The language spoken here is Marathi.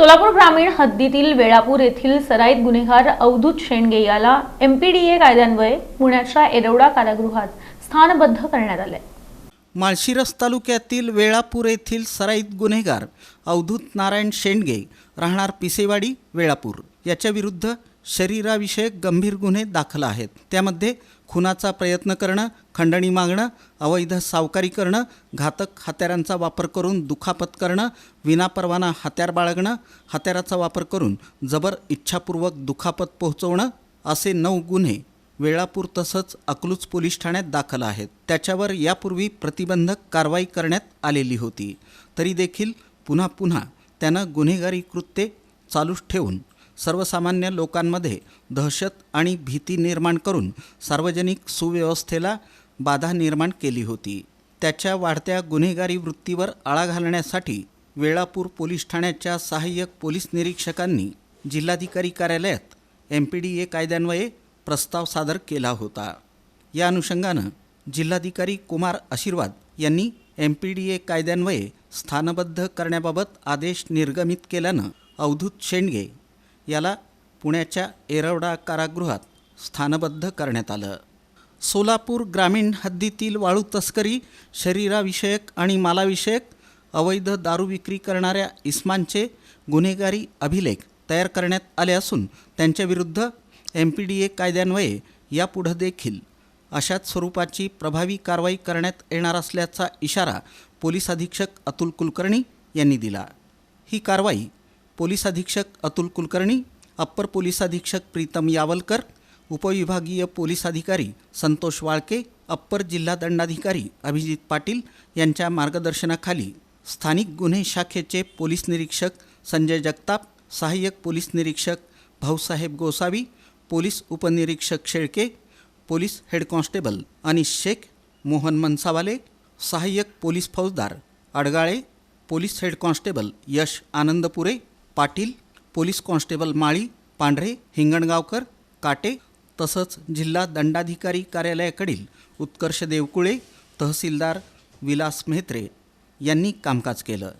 सोलापूर ग्रामीण हद्दीतील वेळापूर येथील सराईत गुन्हेगार अवधूत शेंडगे याला एम पी डी ए कायद्यान्वये पुण्याच्या एरवडा कारागृहात स्थानबद्ध करण्यात आले. माळशिरस तालुक्यातील वेळापूर येथील सराईत गुन्हेगार अवधूत नारायण शेंडगे राहणार पिसेवाडी वेळापूर. याच्या विरुद्ध शरीराविषयक गंभीर गुन्हे दाखल आहेत. त्यामध्ये खुनाचा प्रयत्न करणं खंडणी मागणं अवैध सावकारी करणं घातक हत्यारांचा वापर करून दुखापत करणं विनापरवाना हत्यार बाळगणं हत्याराचा वापर करून जबर इच्छापूर्वक दुखापत पोहोचवणं असे नऊ गुन्हे वेळापूर तसंच अकलूज पोलीस ठाण्यात दाखल आहेत. त्याच्यावर यापूर्वी प्रतिबंधक कारवाई करण्यात आलेली होती. तरी देखील पुन्हा पुन्हा त्यानं गुन्हेगारी कृत्ये चालूच ठेवून सर्वसामान्य लोकांमध्ये दहशत आणि भीती निर्माण करून सार्वजनिक सुव्यवस्थेला बाधा निर्माण केली होती. त्याच्या वाढत्या गुन्हेगारी वृत्तीवर आळा घालण्यासाठी वेळापूर पोलीस ठाण्याच्या सहाय्यक पोलीस निरीक्षकांनी जिल्हाधिकारी कार्यालयात एम पी डी ए कायद्यान्वये प्रस्ताव सादर केला होता. या अनुषंगानं जिल्हाधिकारी कुमार आशीर्वाद यांनी एम पी डी ए कायद्यान्वये स्थानबद्ध करण्याबाबत आदेश निर्गमित केल्यानं अवधूत शेंडगे याला पुण्याच्या एरवडा कारागृहात स्थानबद्ध करण्यात आलं. सोलापूर ग्रामीण हद्दीतील वाळू तस्करी शरीराविषयक आणि मालाविषयक अवैध दारू विक्री करणाऱ्या इस्मांचे गुन्हेगारी अभिलेख तयार करण्यात आले असून त्यांच्याविरुद्ध एम पी डी ए कायद्यान्वये यापुढं देखील अशाच स्वरूपाची प्रभावी कारवाई करण्यात येणार असल्याचा इशारा पोलीस अधीक्षक अतुल कुलकर्णी यांनी दिला. ही कारवाई पोलीस अधीक्षक अतुल कुलकर्णी अप्पर पोलीस अधीक्षक प्रीतम यावलकर उपविभागीय पोलीस अधिकारी संतोष वाळके अप्पर जिल्हा दंडाधिकारी अभिजित पाटील यांच्या मार्गदर्शनाखाली स्थानिक गुन्हे शाखेचे पोलीस निरीक्षक संजय जगताप सहाय्यक पोलीस निरीक्षक भाऊसाहेब गोसावी पोलीस उपनिरीक्षक Shelke police head constable Anish Shaikh Mohan Mansawale सहाय्यक पोलीस फौजदार Adgale police head constable Yash Anandpure Patil police constable Mali Pandhare Hingangaonkar Kate तसंच जिल्हा दंडाधिकारी कार्यालयाकडील उत्कर्ष देवकुळे तहसीलदार विलास मेहत्रे यांनी कामकाज केलं.